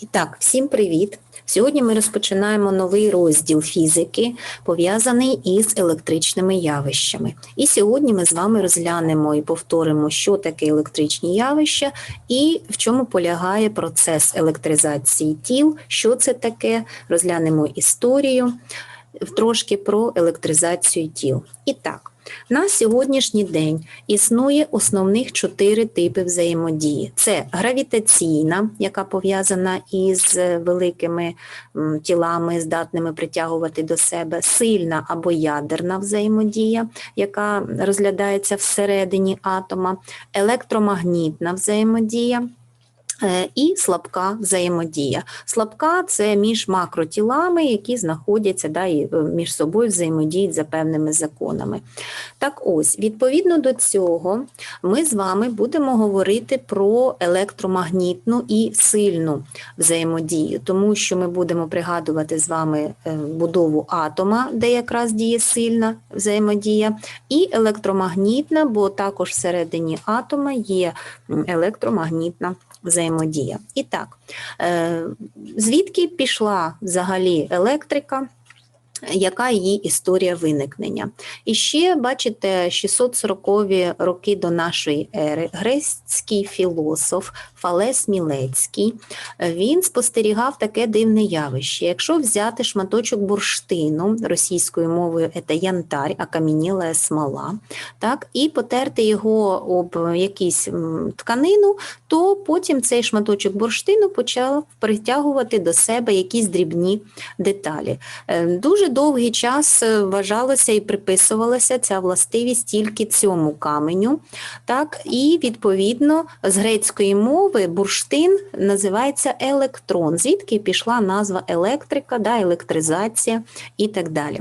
І так, всім привіт! Сьогодні ми розпочинаємо новий розділ фізики, пов'язаний із електричними явищами. І сьогодні ми з вами розглянемо і повторимо, що таке електричні явища і в чому полягає процес електризації тіл, що це таке, розглянемо історію, трошки про електризацію тіл. І так. На сьогоднішній день існує основних чотири типи взаємодії: це гравітаційна, яка пов'язана із великими тілами, здатними притягувати до себе, сильна або ядерна взаємодія, яка розглядається всередині атома, електромагнітна взаємодія. Е, І слабка взаємодія. Слабка це між макротілами, які знаходяться да, і е, між собою взаємодіють за певними законами. Так ось, відповідно до цього, ми з вами будемо говорити про електромагнітну і сильну взаємодію, тому що ми будемо пригадувати з вами е, будову атома, де якраз діє сильна взаємодія, і електромагнітна, бо також всередині атома є електромагнітна взаємодія. І так, е, звідки пішла взагалі електрика? Яка її історія виникнення? І ще бачите, 640-ві роки до нашої ери грецький філософ Фалес Мілецький він спостерігав таке дивне явище. Якщо взяти шматочок бурштину російською мовою це янтарь, окам'яніла смола, так, і потерти його об якусь тканину, то потім цей шматочок бурштину почав притягувати до себе якісь дрібні деталі. Е, Дуже довгий час е, вважалося і приписувалася ця властивість тільки цьому каменю. Так, і відповідно з грецької мови бурштин називається електрон, звідки пішла назва електрика, да, електризація і так далі.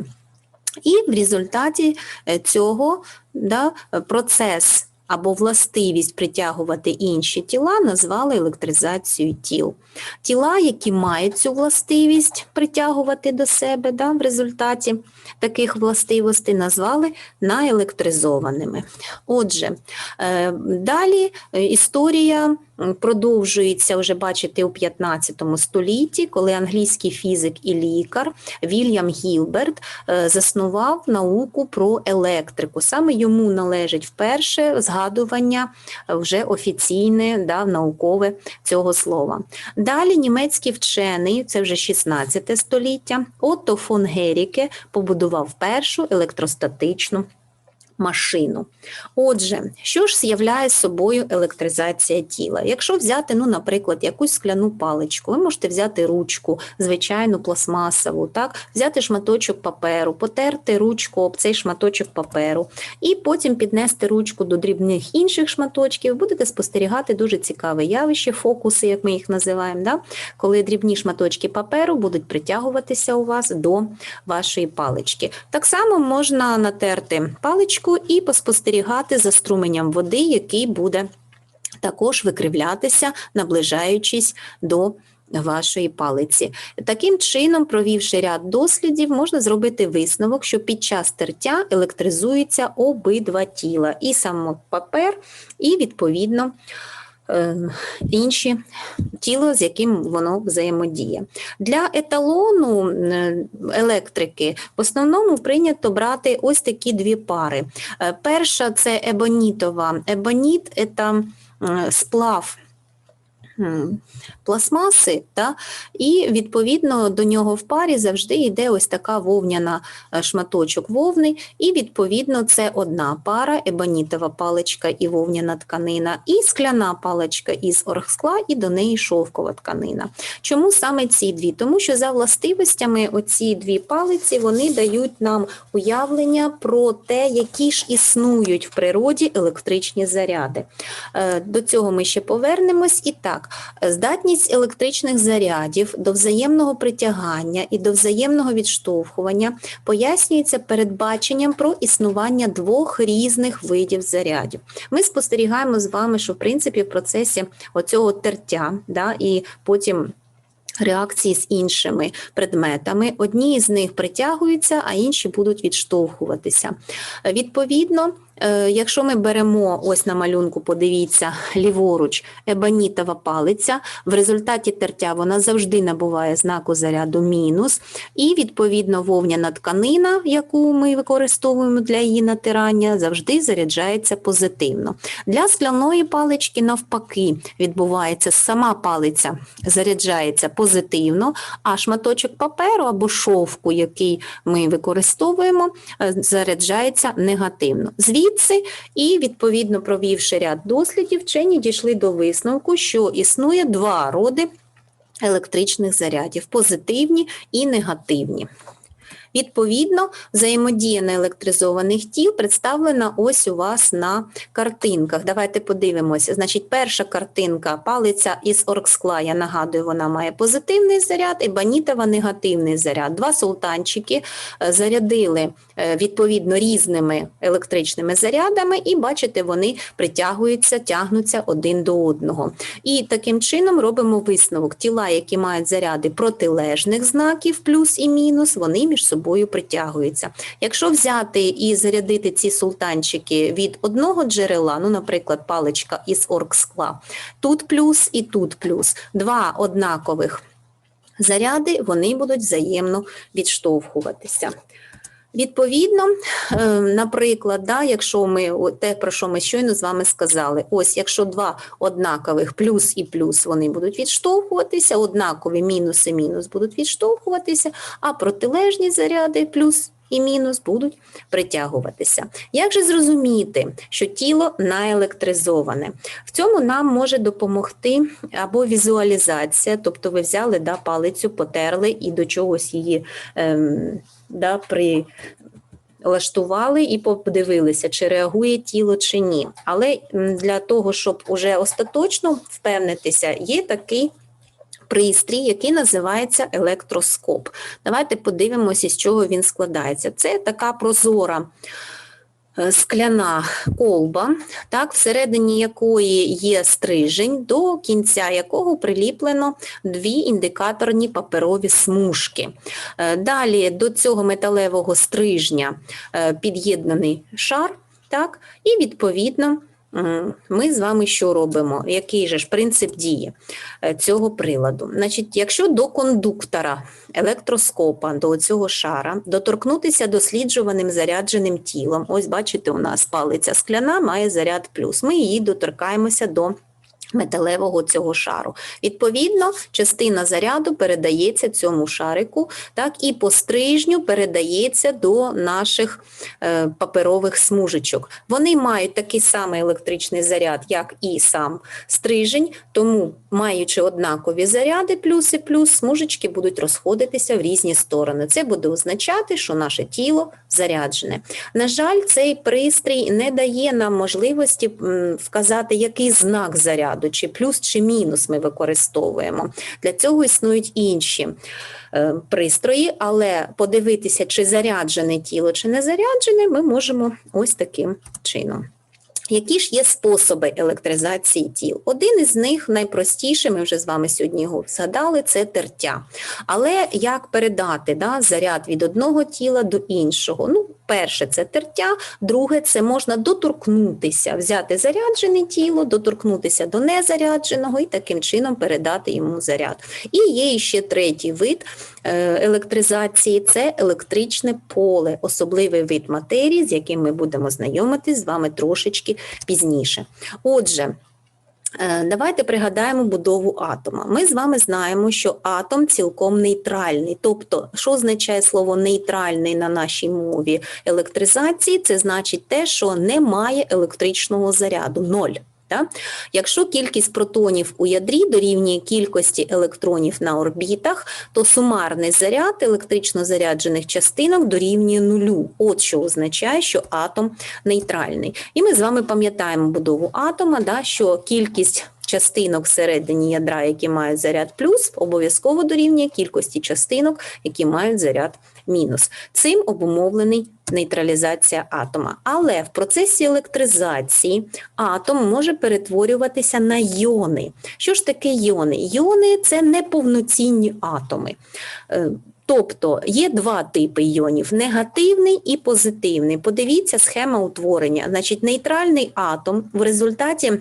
І в результаті е, цього да, процес або властивість притягувати інші тіла назвали електризацією тіл. Тіла, які мають цю властивість притягувати до себе, да, в результаті таких властивостей назвали наелектризованими. Отже, е, далі е, історія продовжується вже бачите у 15 столітті, коли англійський фізик і лікар Вільям Гілберт е, заснував науку про електрику. Саме йому належить вперше згадування е, вже офіційне, да, наукове цього слова. Далі німецький вчений, це вже 16 століття, Отто фон Геріке побудував першу електростатичну машину. Отже, що ж з'являє собою електризація тіла? Якщо взяти, ну, наприклад, якусь скляну паличку, ви можете взяти ручку, звичайну пластмасову, так, взяти шматочок паперу, потерти ручку об цей шматочок паперу, і потім піднести ручку до дрібних інших шматочків, будете спостерігати дуже цікаве явище, фокуси, як ми їх називаємо, да? коли дрібні шматочки паперу будуть притягуватися у вас до вашої палички. Так само можна натерти паличку і поспостерігати за струменям води, який буде також викривлятися, наближаючись до вашої палиці. Таким чином, провівши ряд дослідів, можна зробити висновок, що під час тертя електризуються обидва тіла, і сам папер, і відповідно. Е, Інші тіло, з яким воно взаємодіє. Для еталону е, електрики в основному прийнято брати ось такі дві пари. Е, Перша це ебонітова. Ебоніт – це сплав пластмаси, та, і відповідно до нього в парі завжди йде ось така вовняна е, шматочок вовни, і відповідно це одна пара, ебонітова паличка і вовняна тканина, і скляна паличка із оргскла, і до неї шовкова тканина. Чому саме ці дві? Тому що за властивостями оці дві палиці вони дають нам уявлення про те, які ж існують в природі електричні заряди. Е, До цього ми ще повернемось. І так, здатність електричних зарядів до взаємного притягання і до взаємного відштовхування пояснюється передбаченням про існування двох різних видів зарядів. Ми спостерігаємо з вами, що в принципі в процесі оцього тертя, да, і потім реакції з іншими предметами. Одні з них притягуються, а інші будуть відштовхуватися. Відповідно, якщо ми беремо ось на малюнку, подивіться, ліворуч ебанітова палиця, в результаті тертя вона завжди набуває знаку заряду мінус, і відповідно вовняна тканина, яку ми використовуємо для її натирання, завжди заряджається позитивно. Для скляної палички навпаки відбувається сама палиця заряджається позитивно, а шматочок паперу або шовку, який ми використовуємо, е, заряджається негативно. Звідси і відповідно провівши ряд дослідів, вчені дійшли до висновку, що існує два роди електричних зарядів позитивні і негативні. Відповідно, взаємодія неелектризованих тіл представлена ось у вас на картинках. Давайте подивимося. Значить, перша картинка палиця із оргскла, я нагадую, вона має позитивний заряд, і банітова негативний заряд. Два султанчики е, зарядили е, відповідно різними електричними зарядами, і бачите, вони притягуються, тягнуться один до одного. І таким чином робимо висновок. Тіла, які мають заряди протилежних знаків, плюс і мінус, вони між собою притягуються. Якщо взяти і зарядити ці султанчики від одного джерела, ну, наприклад, паличка із оргскла, тут плюс і тут плюс, два однакових заряди, вони будуть взаємно відштовхуватися. Відповідно, е, наприклад, да, якщо ми те, про що ми щойно з вами сказали, ось якщо два однакових плюс і плюс вони будуть відштовхуватися, однакові мінус і мінус будуть відштовхуватися, а протилежні заряди плюс і мінус будуть притягуватися. Як же зрозуміти, що тіло наелектризоване? В цьому нам може допомогти або візуалізація, тобто ви взяли да, палицю, потерли і до чогось її ем, да, при. Лаштували і подивилися, чи реагує тіло чи ні. Але для того, щоб уже остаточно впевнитися, є такий пристрій, який називається електроскоп. Давайте подивимося, з чого він складається. Це така прозора е, скляна колба, так, всередині якої є стрижень, до кінця якого приліплено дві індикаторні паперові смужки. Е, Далі до цього металевого стрижня е, під'єднаний шар, так, і відповідно. Ми з вами що робимо? Який же ж принцип дії е, цього приладу? Значить, якщо до кондуктора електроскопа, до цього шара, доторкнутися досліджуваним зарядженим тілом, ось бачите, у нас палиця скляна має заряд плюс. Ми її доторкаємося до металевого цього шару. Відповідно, частина заряду передається цьому шарику, так і по стрижню передається до наших е, паперових смужечок. Вони мають такий самий електричний заряд, як і сам стрижень, тому, маючи однакові заряди, плюс і плюс, смужечки будуть розходитися в різні сторони. Це буде означати, що наше тіло заряджене. На жаль, цей пристрій не дає нам можливості вказати, який знак заряду, чи плюс, чи мінус ми використовуємо. Для цього існують інші е, пристрої, але подивитися, чи заряджене тіло, чи не заряджене, ми можемо ось таким чином. Які ж є способи електризації тіл? Один із них найпростіший, ми вже з вами сьогодні його згадали, це тертя. Але як передати да, заряд від одного тіла до іншого? Ну, перше це тертя, друге це можна доторкнутися, взяти заряджене тіло, доторкнутися до незарядженого і таким чином передати йому заряд. І є ще третій вид е, електризації це електричне поле, особливий вид матерії, з яким ми будемо знайомитись з вами трошечки пізніше. Отже, е, Давайте пригадаємо будову атома. Ми з вами знаємо, що атом цілком нейтральний. Тобто, що означає слово нейтральний на нашій мові електризації? Це значить те, що немає електричного заряду, ноль. Так? Якщо кількість протонів у ядрі дорівнює кількості електронів на орбітах, то сумарний заряд електрично заряджених частинок дорівнює нулю. От що означає, що атом нейтральний. І ми з вами пам'ятаємо будову атома, да, що кількість частинок всередині ядра, які мають заряд плюс, обов'язково дорівнює кількості частинок, які мають заряд мінус. Цим обумовлений нейтралізація атома. Але в процесі електризації атом може перетворюватися на йони. Що ж таке йони? Йони це неповноцінні атоми. Е, Тобто є два типи іонів: негативний і позитивний. Подивіться схема утворення. Значить, нейтральний атом в результаті.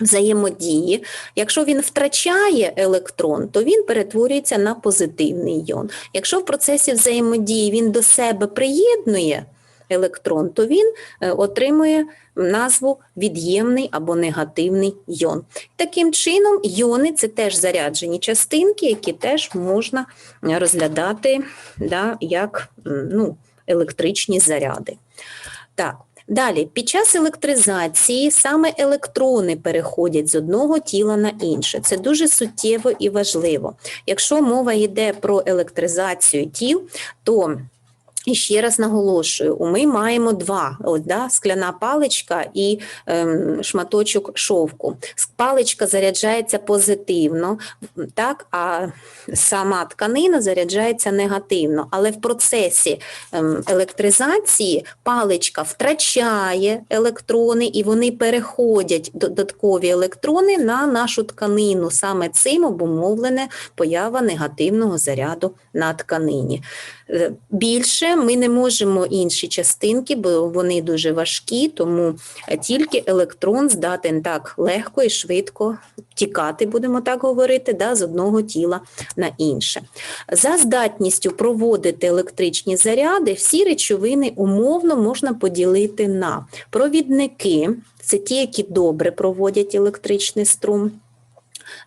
Взаємодії, якщо він втрачає електрон, то він перетворюється на позитивний іон. Якщо в процесі взаємодії він до себе приєднує електрон, то він е, отримує назву від'ємний або негативний йон. Таким чином, йони це теж заряджені частинки, які теж можна розглядати да, як ну, електричні заряди. Так. Далі, під час електризації саме електрони переходять з одного тіла на інше. Це дуже суттєво і важливо. Якщо мова йде про електризацію тіл, то і ще раз наголошую, ми маємо два: ось, да, скляна паличка і ем, шматочок шовку. Паличка заряджається позитивно, так, а сама тканина заряджається негативно. Але в процесі ем, електризації паличка втрачає електрони і вони переходять додаткові електрони на нашу тканину. Саме цим обумовлене поява негативного заряду на тканині. Е, Більше ми не можемо інші частинки, бо вони дуже важкі, тому е, тільки електрон здатен так легко і швидко тікати, будемо так говорити, да, з одного тіла на інше. За здатністю проводити електричні заряди, всі речовини умовно можна поділити на провідники, це ті, які добре проводять електричний струм.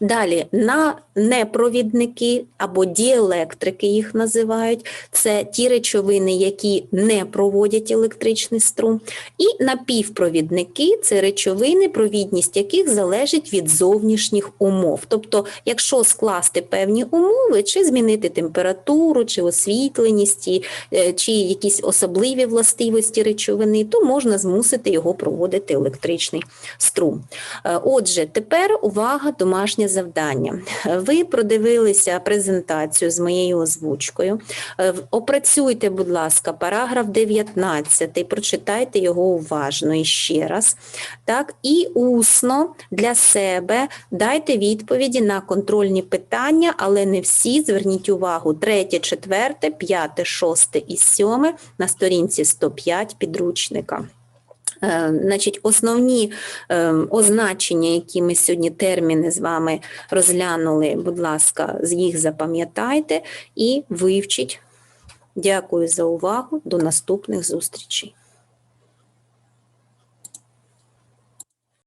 Далі на непровідники або діелектрики їх називають. Це ті речовини, які не проводять електричний струм. І напівпровідники це речовини, провідність яких залежить від зовнішніх умов. Тобто, якщо скласти певні умови, чи змінити температуру, чи освітленість, е, чи якісь особливі властивості речовини, то можна змусити його проводити електричний струм. Е, Отже, тепер увага, домашнє завдання. Ви продивилися презентацію з моєю озвучкою. Е, Опрацюйте, будь ласка, параграф 19, прочитайте його уважно і ще раз. Так, і усно для себе дайте відповіді на контрольні питання, але не всі. Зверніть увагу, третє, четверте, п'яте, шосте і сьоме на сторінці 105 підручника. Е, Значить, основні е, означення, які ми сьогодні терміни з вами розглянули, будь ласка, їх запам'ятайте і вивчіть. Дякую за увагу. До наступних зустрічей.